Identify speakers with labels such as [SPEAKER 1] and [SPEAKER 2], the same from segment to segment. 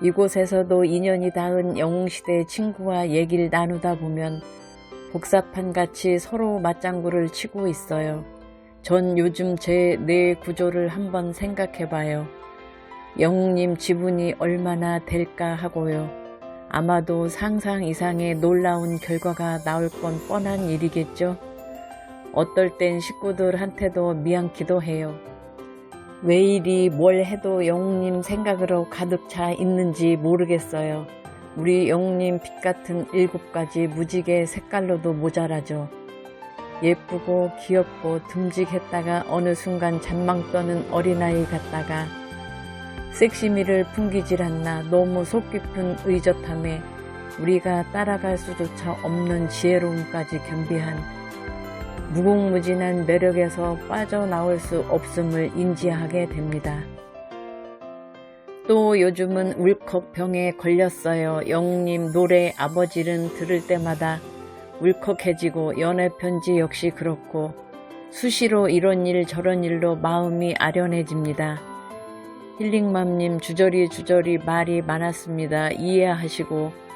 [SPEAKER 1] 이곳에서도 인연이 닿은 영웅시대 친구와 얘기를 나누다 보면 복사판 같이 서로 맞장구를 치고 있어요. 전 요즘 제 뇌 구조를 한번 생각해 봐요. 영웅님 지분이 얼마나 될까 하고요. 아마도 상상 이상의 놀라운 결과가 나올 건 뻔한 일이겠죠. 어떨 땐 식구들한테도 미안기도 해요. 왜 이리 뭘 해도 영웅님 생각으로 가득 차 있는지 모르겠어요. 우리 영웅님 빛 같은 일곱 가지 무지개 색깔로도 모자라죠. 예쁘고 귀엽고 듬직했다가 어느 순간 잔망 떠는 어린아이 같다가 섹시미를 풍기질 않나 너무 속 깊은 의젓함에 우리가 따라갈 수조차 없는 지혜로움까지 겸비한 무궁무진한 매력에서 빠져나올 수 없음을 인지하게 됩니다. 또 요즘은 울컥 병에 걸렸어요. 영웅님 노래 아버지는 들을 때마다 울컥해지고 연애 편지 역시 그렇고 수시로 이런 일 저런 일로 마음이 아련해집니다. 힐링맘님 주저리 주저리 말이 많았습니다. 이해하시고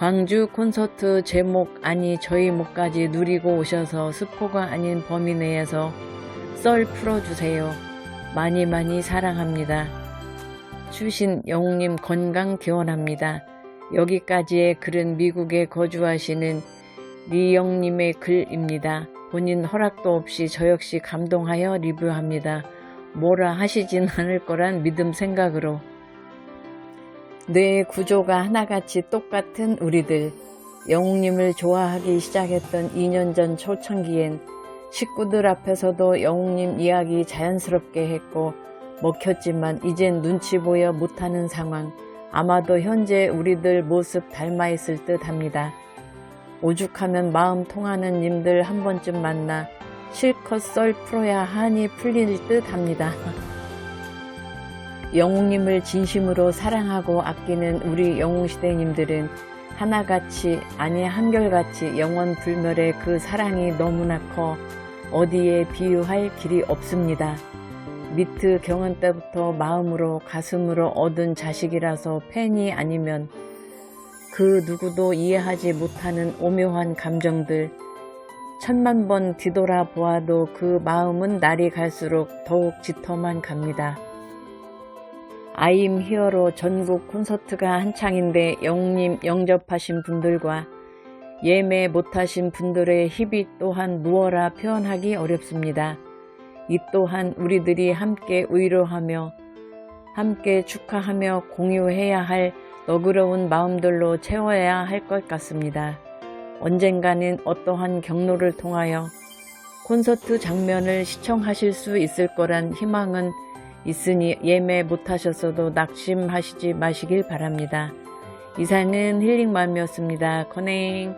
[SPEAKER 1] 광주 콘서트 제목 아니 저희 목까지 누리고 오셔서 스포가 아닌 범위 내에서 썰 풀어주세요. 많이 많이 사랑합니다. 추신 영웅님 건강 기원합니다. 여기까지의 글은 미국에 거주하시는 리영님의 글입니다. 본인 허락도 없이 저 역시 감동하여 리뷰합니다. 뭐라 하시진 않을 거란 믿음 생각으로. 뇌 구조가 하나같이 똑같은 우리들. 영웅님을 좋아하기 시작했던 2년 전 초창기엔 식구들 앞에서도 영웅님 이야기 자연스럽게 했고 먹혔지만 이젠 눈치 보여 못하는 상황. 아마도 현재 우리들 모습 닮아 있을 듯 합니다. 오죽하면 마음 통하는 님들 한 번쯤 만나 실컷 썰 풀어야 한이 풀릴 듯 합니다. 영웅님을 진심으로 사랑하고 아끼는 우리 영웅시대님들은 하나같이 아니 한결같이 영원 불멸의 그 사랑이 너무나 커 어디에 비유할 길이 없습니다. 미트 경연 때부터 마음으로 가슴으로 얻은 자식이라서 팬이 아니면 그 누구도 이해하지 못하는 오묘한 감정들 천만 번 뒤돌아 보아도 그 마음은 날이 갈수록 더욱 짙어만 갑니다. 아임 히어로 전국 콘서트가 한창인데 영웅님 영접하신 분들과 예매 못하신 분들의 희비 또한 무어라 표현하기 어렵습니다. 이 또한 우리들이 함께 위로하며 함께 축하하며 공유해야 할 너그러운 마음들로 채워야 할 것 같습니다. 언젠가는 어떠한 경로를 통하여 콘서트 장면을 시청하실 수 있을 거란 희망은 있으니 예매 못하셨어도 낙심하시지 마시길 바랍니다. 이상은 힐링맘이었습니다. 커넥